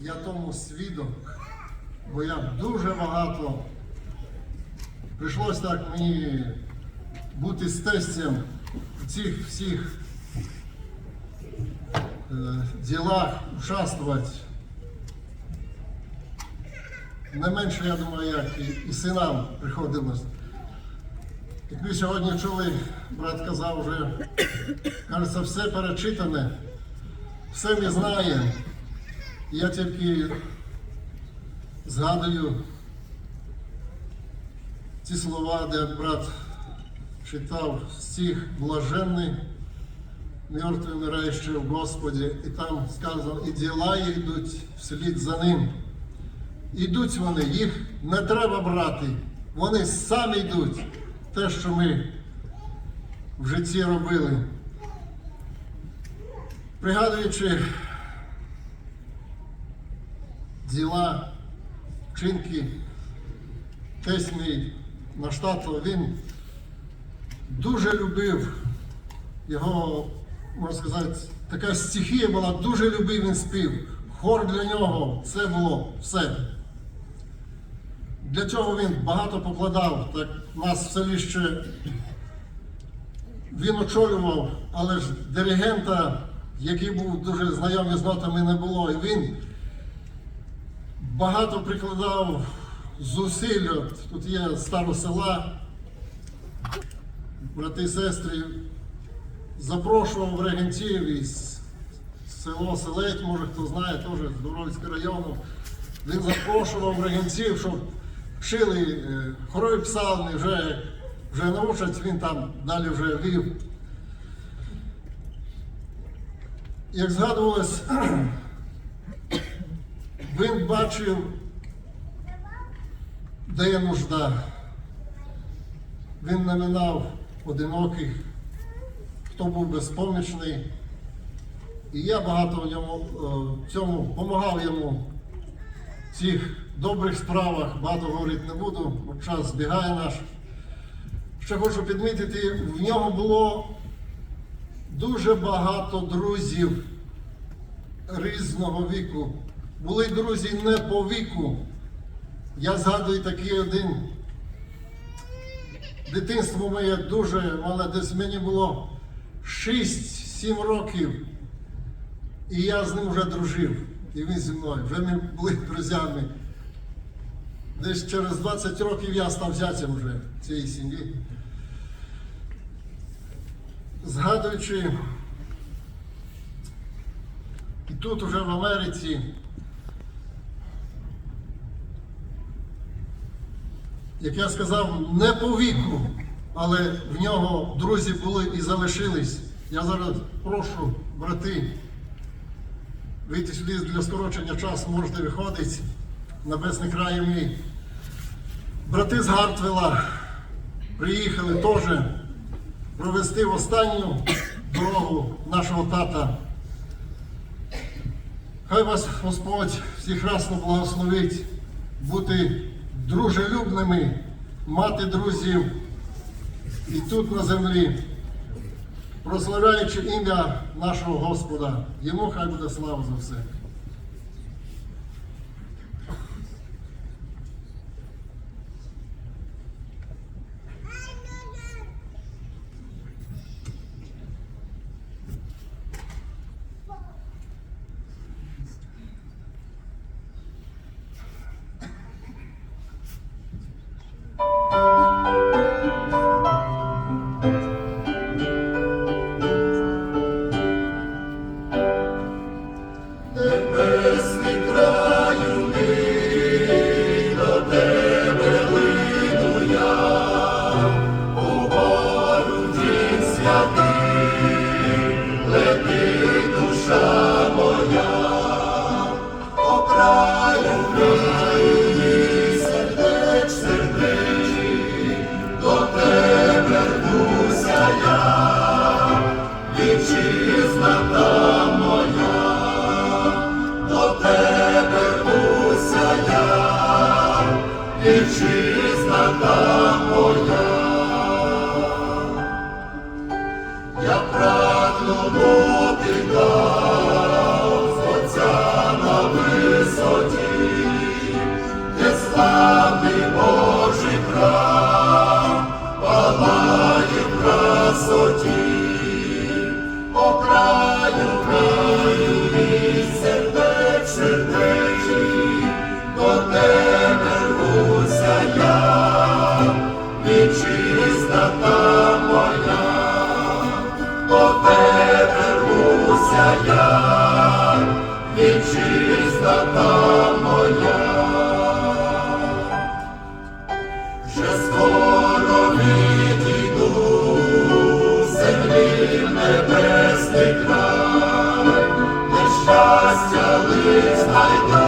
я тому свідок, бо я дуже багато прийшлось так мені бути з тестем в цих всіх е, ділах, участвувати. Не менше, я думаю, як і, і синам приходилось. Як ми сьогодні чули, брат казав вже, кажеться, все перечитане, все ми знаємо. Я тільки згадую ці слова, де брат читав стих блаженний, мертвий вмираючий в Господі, і там сказано, і діла йдуть вслід за ним. Ідуть вони, їх не треба брати, вони самі йдуть. Те, що ми в житті робили. Пригадуючи діла, вчинки, мій Наштатов, він дуже любив його, можна сказати, така стихія була, дуже любив він спів. Хор для нього це було все. Для цього він багато покладав. Так нас в селі ще він очолював, але ж диригента, який був дуже знайомий з нотами, не було. І він багато прикладав зусиль. Тут є старо села, брати і сестри, запрошував регентів із село Селеть, може хто знає, теж з Доровського району. Він запрошував регенців, щоб вчили е, хорові псалми, вже, вже научать, він там далі вже вів. Як згадувалось, він бачив, де є нужда. Він наминав одиноких, хто був безпомічний. І я багато в ньому е, цьому допомагав йому в цих добрих справах. Багато говорити не буду, бо час збігає наш. Ще хочу підмітити, в нього було дуже багато друзів різного віку. Були друзі не по віку. Я згадую такий один. Дитинство моє дуже мале, десь мені було 6-7 років. І я з ним вже дружив. І він зі мною. Вже ми були друзями. Десь через 20 років я став зятям вже цієї сім'ї. Згадуючи, і тут уже в Америці, як я сказав, не по віку, але в нього друзі були і залишились. Я зараз прошу, брати, вийти сюди для скорочення часу, можете виходити. Небесний край мій. Брати з Гартвела приїхали теж провести в останню дорогу нашого тата. Хай вас Господь всіх расно благословить бути дружелюбними, мати друзів і тут на землі, прославляючи ім'я нашого Господа. Йому хай буде слава за все. Basta, please, my God.